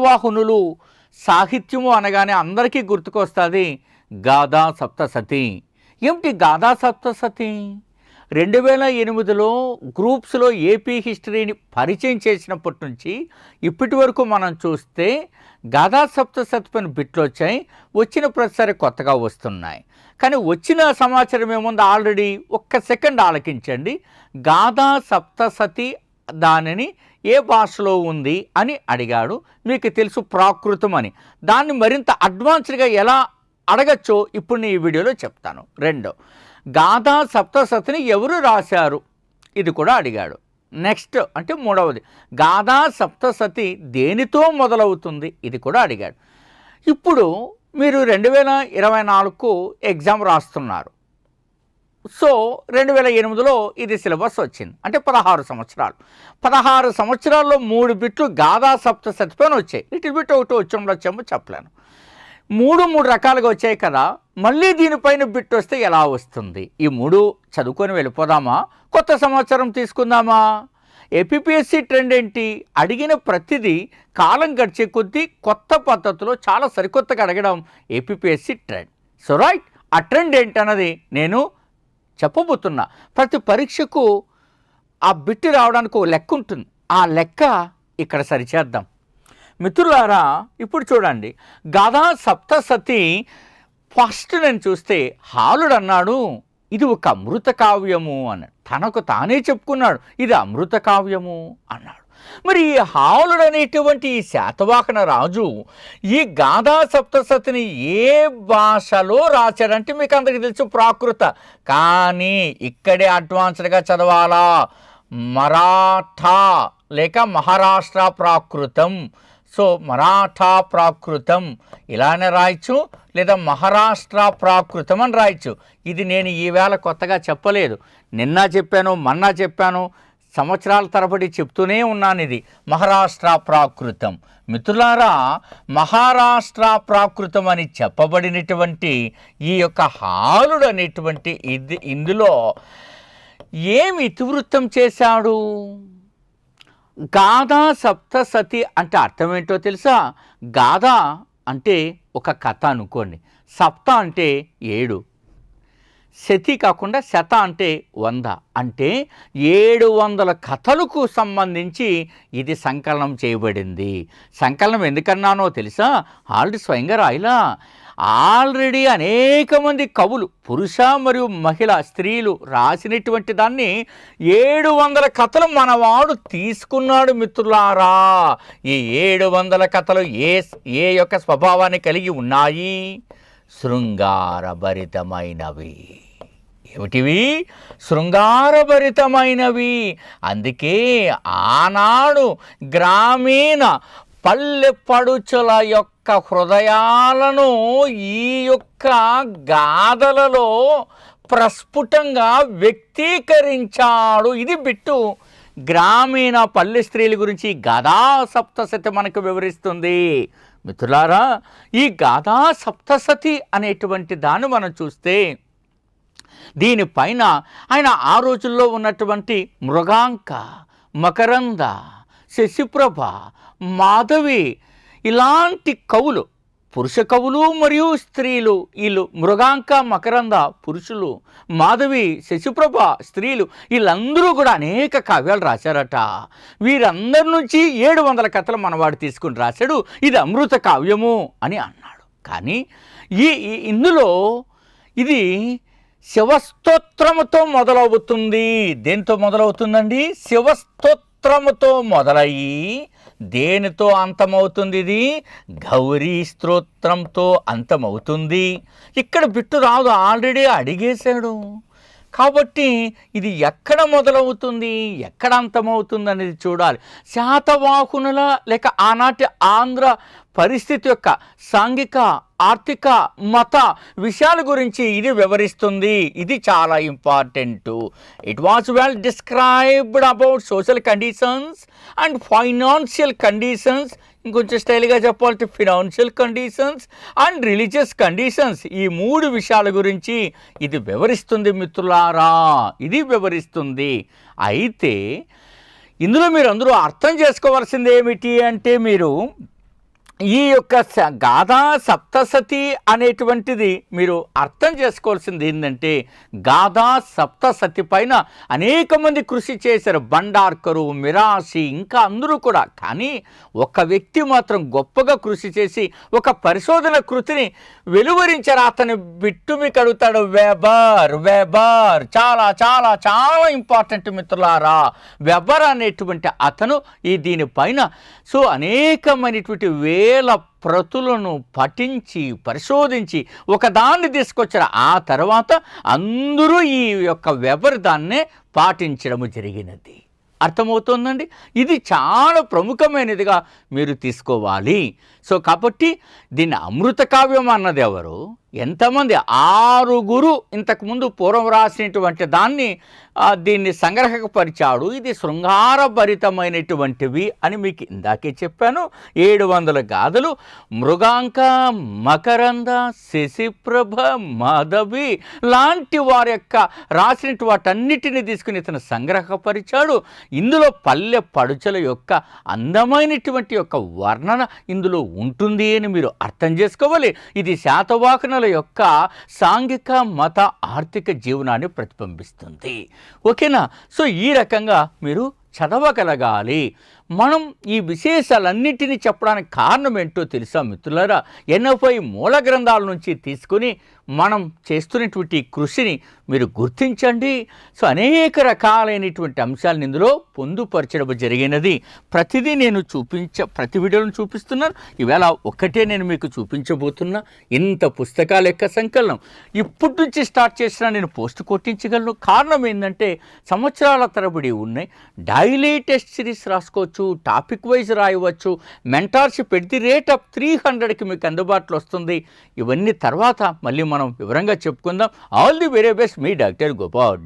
వాహనులు సాహిత్యము అనగానే అందరికీ గుర్తుకొస్తుంది గాథా సప్తసతి. ఏమిటి గాథా సప్తసతి? రెండు వేల ఎనిమిదిలో గ్రూప్స్లో ఏపీ హిస్టరీని పరిచయం చేసినప్పటి నుంచి ఇప్పటి వరకు మనం చూస్తే గాథా సప్తసతి పైన బిట్లు వచ్చాయి వచ్చిన ప్రతిసారి కొత్తగా వస్తున్నాయి. కానీ వచ్చిన సమాచారం ఏముంది? ఆల్రెడీ ఒక్క సెకండ్ ఆలకించండి. గాథా సప్తసతి దానిని ఏ భాషలో ఉంది అని అడిగాడు. మీకు తెలుసు ప్రాకృతం అని. దాన్ని మరింత అడ్వాన్స్డ్గా ఎలా అడగచ్చో ఇప్పుడు నేను ఈ వీడియోలో చెప్తాను. రెండో గాథా సప్తసతిని ఎవరు రాశారు? ఇది కూడా అడిగాడు. నెక్స్ట్ అంటే మూడవది గాథా సప్తసతి దేనితో మొదలవుతుంది? ఇది కూడా అడిగాడు. ఇప్పుడు మీరు రెండు వేల ఇరవై నాలుగుకు ఎగ్జామ్ రాస్తున్నారు. సో రెండు వేల ఎనిమిదిలో ఇది సిలబస్ వచ్చింది. అంటే పదహారు సంవత్సరాలు. పదహారు సంవత్సరాల్లో మూడు బిట్లు గాదా సప్త సప్తశతిపైన వచ్చాయి. ఇటు బిట్ ఒకటి వచ్చంలో వచ్చామో చెప్పలేను. మూడు మూడు రకాలుగా వచ్చాయి కదా. మళ్ళీ దీనిపైన బిట్ వస్తే ఎలా వస్తుంది? ఈ మూడు చదువుకొని వెళ్ళిపోదామా? కొత్త సంవత్సరం తీసుకుందామా? ఏపీపీఎస్సీ ట్రెండ్ ఏంటి? అడిగిన ప్రతిదీ కాలం గడిచే కొద్దీ కొత్త పద్ధతిలో చాలా సరికొత్తగా అడగడం ఏపీపీఎస్సీ ట్రెండ్. So right. ఆ ట్రెండ్ ఏంటన్నది నేను చెప్పబోతున్నా. ప్రతి పరీక్షకు ఆ బిట్టి రావడానికి ఒక లెక్క ఉంటుంది. ఆ లెక్క ఇక్కడ సరిచేద్దాం. మిత్రులారా ఇప్పుడు చూడండి. గాథా సప్తసతి ఫస్ట్ నేను చూస్తే హాలుడు అన్నాడు ఇది ఒక అమృత కావ్యము అన్నాడు. తనకు తానే చెప్పుకున్నాడు ఇది అమృత కావ్యము అన్నాడు. మరి ఈ హాలుడు అనేటువంటి ఈ శాతవాహన రాజు ఈ గాథా సప్తసతిని ఏ భాషలో రాశాడంటే మీకు అందరికీ తెలుసు ప్రాకృత. కానీ ఇక్కడే అడ్వాన్స్డ్గా చదవాలా? మరాఠా లేక మహారాష్ట్ర ప్రాకృతం. సో మరాఠా ప్రాకృతం. ఇలానే రాయొచ్చు లేదా మహారాష్ట్ర ప్రాకృతం అని రాయొచ్చు. ఇది నేను ఈవేళ కొత్తగా చెప్పలేదు. నిన్న చెప్పాను మొన్న చెప్పాను సంవత్సరాల తరబడి చెప్తూనే ఉన్నాను ఇది మహారాష్ట్ర ప్రాకృతం. మిత్రులారా మహారాష్ట్ర ప్రాకృతం అని చెప్పబడినటువంటి ఈ యొక్క హాలుడు అనేటువంటి ఇది ఇందులో ఏమి ఇతివృత్తం చేశాడు? గాథా సప్తసతి అంటే అర్థం ఏంటో తెలుసా? గాథ అంటే ఒక కథ అనుకోండి. సప్త అంటే ఏడు. శతి కాకుండా శత అంటే వంద. అంటే ఏడు వందల కథలకు సంబంధించి ఇది సంకలనం చేయబడింది. సంకలనం ఎందుకన్నానో తెలుసా? ఆల్రెడీ స్వయంగా రాయిలా. ఆల్రెడీ అనేక మంది కవులు పురుష మరియు మహిళ స్త్రీలు రాసినటువంటి దాన్ని ఏడు వందల కథలు మనవాడు తీసుకున్నాడు మిత్రులారా. ఈ ఏడు వందల కథలు ఏ ఏ యొక్క స్వభావాన్ని కలిగి ఉన్నాయి? శృంగారభరితమైనవి. ఏమిటివి? శృంగారభరితమైనవి. అందుకే ఆనాడు గ్రామీణ పల్లె పడుచుల యొక్క హృదయాలను ఈ యొక్క గాథలలో ప్రస్ఫుటంగా వ్యక్తీకరించాడు. ఇది బిట్టు. గ్రామీణ పల్లె స్త్రీల గురించి గదా సప్తశతి మనకు వివరిస్తుంది. మిత్రులారా ఈ గాథా సప్తసతి అనేటువంటి దాన్ని మనం చూస్తే దీనిపైన ఆయన ఆ రోజుల్లో ఉన్నటువంటి మృగాంక మకరంద శశిప్రభ మాధవి ఇలాంటి కవులు పురుష కవులు మరియు స్త్రీలు వీళ్ళు మృగాంక మకరంద పురుషులు మాధవి శశిప్రభ స్త్రీలు వీళ్ళందరూ కూడా అనేక కావ్యాలు రాశారట. వీరందరి నుంచి ఏడు వందల కథలు మనవాడు తీసుకుని రాశాడు. ఇది అమృత కావ్యము అని అన్నాడు. కానీ ఈ ఈ- ఇందులో ఇది శివస్తోత్రముతో మొదలవుతుంది. దేంతో మొదలవుతుందండి? శివస్తోత్రముతో మొదలయ్యి దేనితో అంతమవుతుంది ఇది గౌరీ స్తోత్రంతో అంతమవుతుంది. ఇక్కడ బిట్టు రాదు ఆల్రెడీ అడిగేశాడు. కాబట్టి ఇది ఎక్కడ మొదలవుతుంది? ఎక్కడ అంతమవుతుంది అనేది చూడాలి. శాతవాహనుల లేక ఆనాటి ఆంధ్ర పరిస్థితి యొక్క సాంఘిక ఆర్థిక మత విషయాల గురించి ఇది వివరిస్తుంది. ఇది చాలా important it was well described about social conditions and financial conditions ఇంకొంచెం స్టైల్గా చెప్పాలంటే financial conditions and religious conditions ఈ మూడు విషయాల గురించి ఇది వివరిస్తుంది మిత్రులారా. ఇది వివరిస్తుంది. అయితే ఇందులో మీరు అందరూ అర్థం చేసుకోవాల్సింది ఏమిటి అంటే మీరు ఈ యొక్క స- గాథా సప్తసతి అనేటువంటిది మీరు అర్థం చేసుకోవాల్సింది ఏంటంటే గాథా సప్తసతి పైన అనేక మంది కృషి చేశారు. బండార్కరు మిరాసి ఇంకా అందరూ కూడా. కానీ ఒక వ్యక్తి మాత్రం గొప్పగా కృషి చేసి ఒక పరిశోధన కృతిని వెలువరించారు. అతని బిట్టుమి కడుగుతాడు వెబర్ వెబర్ చాలా చాలా చాలా ఇంపార్టెంట్ మిత్రులారా. వెబర్ అనేటువంటి అతను ఈ దీనిపైన సో అనేకమైనటువంటి వే వేల ప్రతులను పఠించి పరిశోధించి ఒకదాన్ని తీసుకొచ్చారు ఆ తర్వాత అందరూ ఈ యొక్క వెబర్ పాటించడము జరిగినది. అర్థమవుతోందండి? ఇది చాలా ప్రముఖమైనదిగా మీరు తీసుకోవాలి. సో కాబట్టి దీన్ని అమృత కావ్యం అన్నది ఎవరు? ఎంతమంది ఆరుగురు ఇంతకుముందు పూర్వం రాసినటువంటి దాన్ని దీన్ని సంగ్రహపరిచాడు. ఇది శృంగారభరితమైనటువంటివి అని మీకు ఇందాకే చెప్పాను. ఏడు వందల గాథలు. మృగాంక మకరంద శశిప్రభ మాధవి లాంటి వారి యొక్క రాసినటువంటి వాటన్నిటిని తీసుకుని ఇతను సంగ్రహపరిచాడు. ఇందులో పల్లె పడుచల యొక్క అందమైనటువంటి యొక్క వర్ణన ఇందులో ఉంటుంది అని మీరు అర్థం చేసుకోవాలి. ఇది శాతవాహనుల యొక్క సాంఘిక మత ఆర్థిక జీవనాన్ని ప్రతిబింబిస్తుంది. ఓకేనా? సో ఈ రకంగా మీరు చదవగలగాలి. మనం ఈ విశేషాలన్నింటినీ చెప్పడానికి కారణం ఏంటో తెలుసా మిత్రులారా? ఎనభై మూల గ్రంథాల నుంచి తీసుకుని మనం చేస్తున్నటువంటి కృషిని మీరు గుర్తించండి. సో అనేక రకాలైనటువంటి అంశాలను ఇందులో పొందుపరచడం జరిగినది. ప్రతిదీ నేను చూపించ ప్రతి వీడియోను చూపిస్తున్నాను. ఈవేళ ఒక్కటే నేను మీకు చూపించబోతున్నా. ఇంత పుస్తకాల యొక్క సంకలనం. ఇప్పటి నుంచి స్టార్ట్ చేసినా నేను పోస్ట్ కొట్టించగలను. కారణం ఏంటంటే సంవత్సరాల తరబడి ఉన్నాయి. డైలీ టెస్ట్ సిరీస్ రాసుకోవచ్చు. టాపిక్ వైజ్ రాయవచ్చు mentorship at the rate of three హండ్రెడ్కి మీకు అందుబాటులో వస్తుంది. ఇవన్నీ తర్వాత మళ్ళీ మనం వివరంగా చెప్పుకుందాం. ఆల్ ది వెరీ బెస్ట్ మీ డాక్టర్ గోపాల్